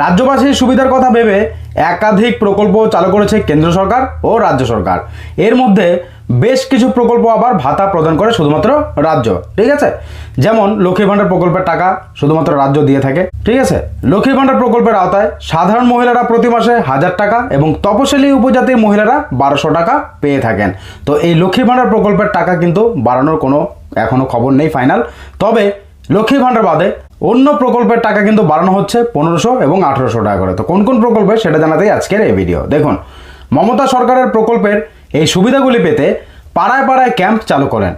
রাজ্যবাসীর সুবিধার কথা ভেবে একাধিক প্রকল্প চালু করেছে কেন্দ্র সরকার ও রাজ্য সরকার। এর মধ্যে বেশ কিছু প্রকল্প আবার ভাতা প্রদান করে শুধুমাত্র রাজ্য, ঠিক আছে? যেমন লক্ষ্মী ভাণ্ডার প্রকল্পের টাকা শুধুমাত্র রাজ্য দিয়ে থাকে, ঠিক আছে? লক্ষ্মী ভাণ্ডার প্রকল্পের আওতায় সাধারণ মহিলারা প্রতি মাসে হাজার টাকা এবং তপশিলি উপজাতির মহিলারা বারোশো টাকা পেয়ে থাকেন। তো এই লক্ষ্মী ভাণ্ডার প্রকল্পের টাকা কিন্তু বাড়ানোর কোনো এখনও খবর নেই, ফাইনাল। তবে লক্ষ্মী ভাণ্ডার বাদে অন্য প্রকল্পের টাকা কিন্তু বাড়ানো হচ্ছে পনেরোশো এবং আঠেরোশো টাকা করে। তো কোন কোন প্রকল্পে সেটা জানাতেই আজকের এই ভিডিও দেখুন, মমতা সরকারের প্রকল্পের এই সুবিধাগুলি পেতে পাড়ায় পাড়ায় ক্যাম্প চালু করেন।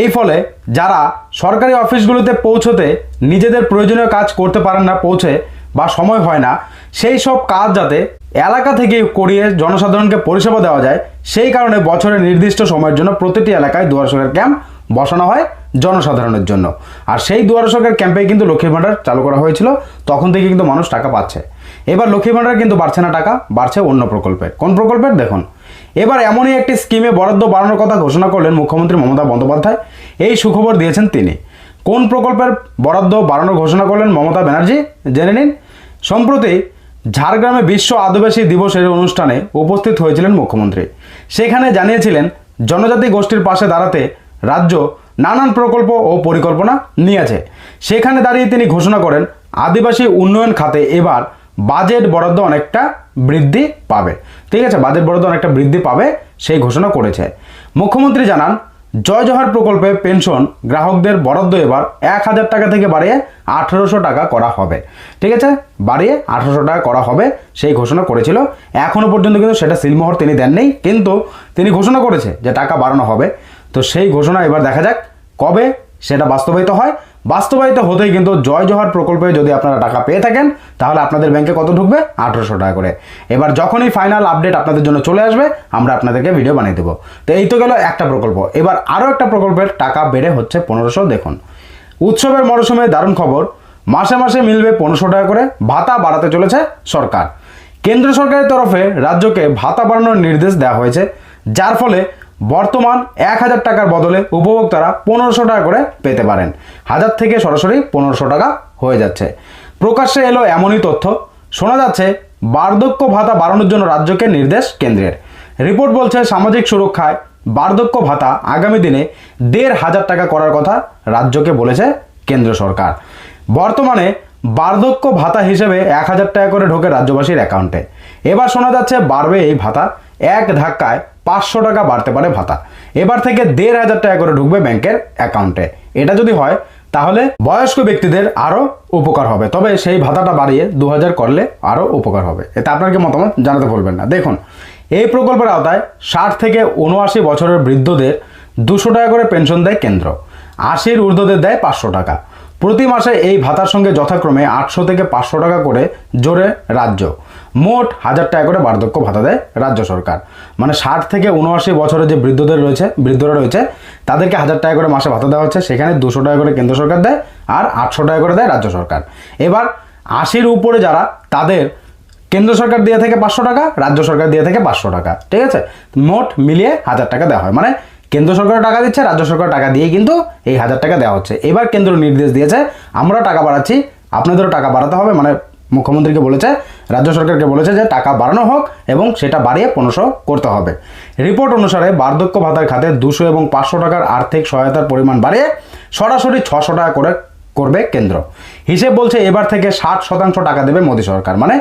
এই ফলে যারা সরকারি অফিসগুলোতে পৌঁছতে নিজেদের প্রয়োজনীয় কাজ করতে পারেন না, পৌঁছে বা সময় হয় না, সেই সব কাজ যাতে এলাকা থেকে করিয়ে জনসাধারণকে পরিষেবা দেওয়া যায়, সেই কারণে বছরের নির্দিষ্ট সময়ের জন্য প্রতিটি এলাকায় দুয়ার ক্যাম্প বসানো হয় জনসাধারণের জন্য। আর সেই দুয়ার সরকার ক্যাম্পে কিন্তু লক্ষ্মী ভাণ্ডার চালু করা হয়েছিল, তখন থেকে কিন্তু মানুষ টাকা পাচ্ছে। এবার লক্ষ্মী ভাণ্ডার কিন্তু বাড়ছে না টাকা, বাড়ছে অন্য প্রকল্পের কোন প্রকল্পের? দেখুন। এবার এমনই একটি স্কিমে বরাদ্দ বাড়ানোর কথা ঘোষণা করলেন মুখ্যমন্ত্রী মমতা বন্দ্যোপাধ্যায়। এই সুখবর দিয়েছেন তিনি। কোন প্রকল্পের বরাদ্দ বাড়ানোর ঘোষণা করলেন মমতা ব্যানার্জি? জেনে নিন। সম্প্রতি ঝাড়গ্রামে বিশ্ব আদিবাসী দিবসের অনুষ্ঠানে উপস্থিত হয়েছিলেন মুখ্যমন্ত্রী। সেখানে জানিয়েছিলেন, জনজাতি গোষ্ঠীর পাশে দাঁড়াতে রাজ্য নানান প্রকল্প ও পরিকল্পনা নিয়েছে। সেখানে দাঁড়িয়ে তিনি ঘোষণা করেন, আদিবাসী উন্নয়ন খাতে এবার বাজেট বরাদ্দ অনেকটা বৃদ্ধি পাবে। ঠিক আছে, বাজেট বরাদ্দ অনেকটা বৃদ্ধি পাবে, সেই ঘোষণা করেছে। মুখ্যমন্ত্রী জানান, জয় জোহার প্রকল্পে পেনশন গ্রাহকদের বরাদ্দ এবার এক হাজার টাকা থেকে বাড়িয়ে আঠেরোশো টাকা করা হবে। ঠিক আছে, বাড়িয়ে আঠেরোশো টাকা করা হবে, সেই ঘোষণা করেছিল। এখনও পর্যন্ত কিন্তু সেটা সিলমোহর তিনি দেননি, কিন্তু তিনি ঘোষণা করেছে যে টাকা বাড়ানো হবে। তো সেই ঘোষণা এবার দেখা যাক কবে সেটা বাস্তবায়িত হয়। বাস্তবায়িত হতেই কিন্তু জয় জোহার প্রকল্পে যদি আপনারা টাকা পেয়ে থাকেন, তাহলে আপনাদের ব্যাংকে কত ঢুকবে? আঠেরোশো টাকা করে। এবার যখনই ফাইনাল আপডেট আপনাদের জন্য চলে আসবে, আমরা আপনাদেরকে ভিডিও বানিয়ে দেবো। তো এই তো গেল একটা প্রকল্প। এবার আরও একটা প্রকল্পের টাকা বেড়ে হচ্ছে পনেরোশো, দেখুন। উৎসবের মরশুমে দারুণ খবর। মাসে মাসে মিলবে পনেরোশো টাকা করে। ভাতা বাড়াতে চলেছে সরকার। কেন্দ্র সরকারের তরফে রাজ্যকে ভাতা বাড়ানোর নির্দেশ দেওয়া হয়েছে, যার ফলে বর্তমান এক হাজার টাকার বদলে উপভোক্তারা পনেরোশো টাকা করে পেতে পারেন। হাজার থেকে সরাসরি পনেরোশো টাকা হয়ে যাচ্ছে। প্রকাশ্যে এলো এমনই তথ্য। শোনা যাচ্ছে, বার্ধক্য ভাতা বাড়ানোর জন্য রাজ্যকে নির্দেশ কেন্দ্রের। রিপোর্ট বলছে, সামাজিক সুরক্ষায় বার্ধক্য ভাতা আগামী দিনে দেড় হাজার টাকা করার কথা রাজ্যকে বলেছে কেন্দ্র সরকার। বর্তমানে বার্ধক্য ভাতা হিসেবে এক হাজার টাকা করে ঢোকে রাজ্যবাসীর অ্যাকাউন্টে। এবার শোনা যাচ্ছে, বাড়বে এই ভাতা। এক ধাক্কায় পাঁচশো টাকা বাড়তে পারে ভাতা। এবার থেকে দেড় হাজার টাকা করে ঢুকবে ব্যাংকের অ্যাকাউন্টে। এটা যদি হয়, তাহলে বয়স্ক ব্যক্তিদের আরও উপকার হবে। তবে সেই ভাতাটা বাড়িয়ে দু হাজার করলে আরও উপকার হবে। এতে আপনার কি মতামত জানাতে ভুলবেন না। দেখুন, এই প্রকল্পের আওতায় ষাট থেকে উনআশি বছরের বৃদ্ধদের দুশো টাকা করে পেনশন দেয় কেন্দ্র। আশির ঊর্ধ্বদের দেয় পাঁচশো টাকা। প্রতি মাসে এই ভাতার সঙ্গে যথাক্রমে আটশো থেকে পাঁচশো টাকা করে জোরে রাজ্য। মোট হাজার টাকা করে বার্ধক্য ভাতা দেয় রাজ্য সরকার। মানে ষাট থেকে উনআশি বছরের যে বৃদ্ধদের রয়েছে, বৃদ্ধরা রয়েছে, তাদেরকে হাজার টাকা করে মাসে ভাতা দেওয়া হচ্ছে। সেখানে দুশো টাকা করে কেন্দ্র সরকার দেয় আর আটশো টাকা করে দেয় রাজ্য সরকার। এবার আশির উপরে যারা, তাদের কেন্দ্র সরকার দিয়ে থেকে পাঁচশো টাকা, রাজ্য সরকার দিয়ে থেকে পাঁচশো টাকা। ঠিক আছে? মোট মিলিয়ে হাজার টাকা দেওয়া হয়। মানে কেন্দ্র সরকার টাকা দিচ্ছে, রাজ্য সরকার টাকা দিয়েই কিন্তু এই হাজার টাকা দেওয়া হচ্ছে। এবার কেন্দ্র নির্দেশ দিয়েছে, আমরা টাকা বাড়াচ্ছি, আপনাদেরও টাকা বাড়াতে হবে মানে মুখ্যমন্ত্রীকে বলেছে, রাজ্য সরকারকে বলেছে যে টাকা বাড়ানো হোক এবং সেটা বাড়িয়ে পনেরোশো করতে হবে। রিপোর্ট অনুসারে বার্ধক্য ভাতার খাতে দুশো এবং পাঁচশো টাকার আর্থিক সহায়তার পরিমাণ বাড়িয়ে সরাসরি ছশো টাকা করে করবে কেন্দ্র। হিসেব বলছে এবার থেকে ষাট শতাংশ টাকা দেবে মোদী সরকার মানে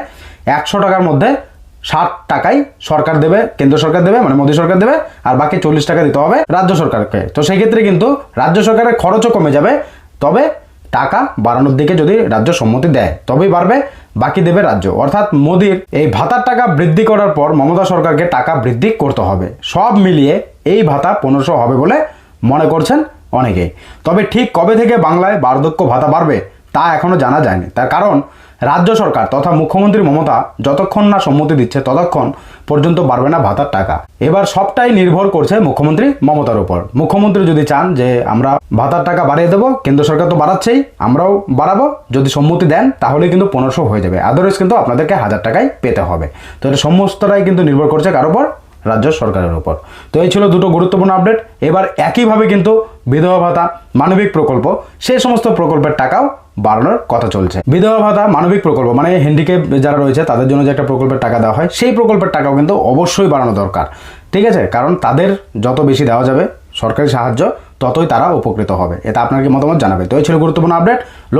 একশো টাকার মধ্যে ষাট টাকাই সরকার দেবে, কেন্দ্র সরকার দেবে মানে মোদী সরকার দেবে, আর বাকি চল্লিশ টাকা দিতে হবে রাজ্য সরকারকে। তো সেই ক্ষেত্রে কিন্তু রাজ্য সরকারের খরচও কমে যাবে, তবে টাকা বাড়ানোর দিকে যদি রাজ্য সম্মতি দেয়, তবেই বাড়বে, বাকি দেবে রাজ্য। অর্থাৎ মোদির এই ভাতার টাকা বৃদ্ধি করার পর মমতা সরকারকে টাকা বৃদ্ধি করতে হবে। সব মিলিয়ে এই ভাতা পনেরোশো হবে বলে মনে করছেন অনেকেই তবে ঠিক কবে থেকে বাংলায় বার্ধক্য ভাতা বাড়বে, তা এখনও জানা যায়নি। তার কারণ রাজ্য সরকার তথা মুখ্যমন্ত্রী মমতা যতক্ষণ না সম্মতি দিচ্ছে, ততক্ষণ পর্যন্ত বাড়বে না ভাতার টাকা। এবার সবটাই নির্ভর করছে মুখ্যমন্ত্রী মমতার উপর। মুখ্যমন্ত্রী যদি চান যে আমরা ভাতার টাকা বাড়িয়ে দেবো, কেন্দ্র সরকার তো বাড়াচ্ছেই, আমরাও বাড়াবো। যদি সম্মতি দেন, তাহলে কিন্তু পনেরোশো হয়ে যাবে। আদারওয়াইজ কিন্তু আপনাদেরকে হাজার টাকাই পেতে হবে। তো এটা সমস্তটাই কিন্তু নির্ভর করছে কার উপর? রাজ্য সরকারের উপর। তো এই ছিল দুটো গুরুত্বপূর্ণ আপডেট এবার একইভাবে কিন্তু বিধবা ভাতা মানবিক প্রকল্প সেই সমস্ত প্রকল্পের টাকাও বাড়ানোর কথা চলছে। বিধবা ভাতা মানবিক প্রকল্প মানে হ্যান্ডিক্যাপ যারা রয়েছে, তাদের জন্য যে একটা প্রকল্পের টাকা দেওয়া হয়, সেই প্রকল্পের টাকাও কিন্তু অবশ্যই বাড়ানো দরকার। ঠিক আছে? কারণ তাদের যত বেশি দেওয়া যাবে সরকারি সাহায্য, ততই তারা উপকৃত হবে। এটা আপনার কি মতামত জানাবে? তো এই ছিল গুরুত্বপূর্ণ আপডেট